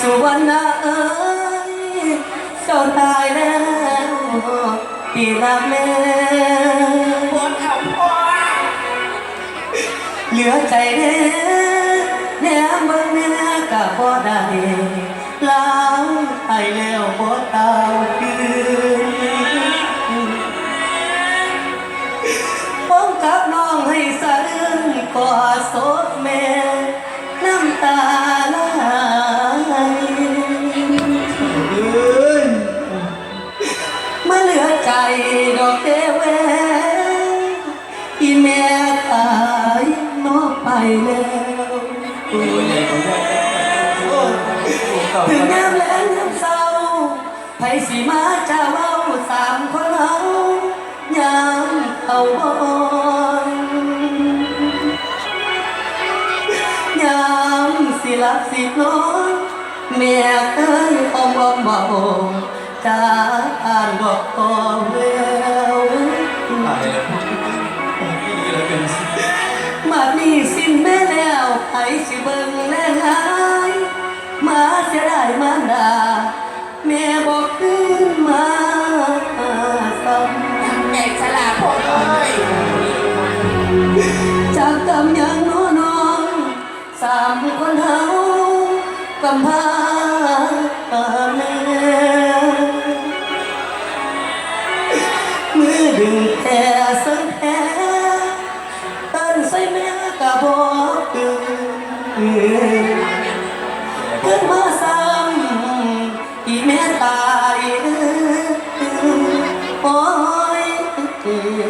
สุวรรณเอ้ยเจ้าตายแล้วพี่ดะแม่บนเขาพ่อเหลือใจเด้แนมเบิ่งแน่กับบ่ได้ล้างไปแล้วบ่ตาคืนป้องกับน้องให้สะอื้นกอดศพแม่น้ำตา ถึงน้ำแลงน้ำเศร้าไผสีมาจะเว้าสามคนเฮายามเอาบอนยามสิลับสินอนแม่เอ้ยอมอมเบาจะอ่านบอกก่อนแล้วตายแล้วพี่แล้วเป็นมานี่สิ้นแม่แล้วไผสิเบิ่งแลหา มาเสียดายมารดาแม่บอกขึ้นมาซ้ำใหญ่ฉลาดพ่อเอ้ยจากกำยังน้อน้องสามคนเฮากำพาแม่มือดึงแค่สังแค่เต้นใส่แม่กะบอกตื่ นขึ้นมาซ้ำอีแม่ตายโอ้ยแม่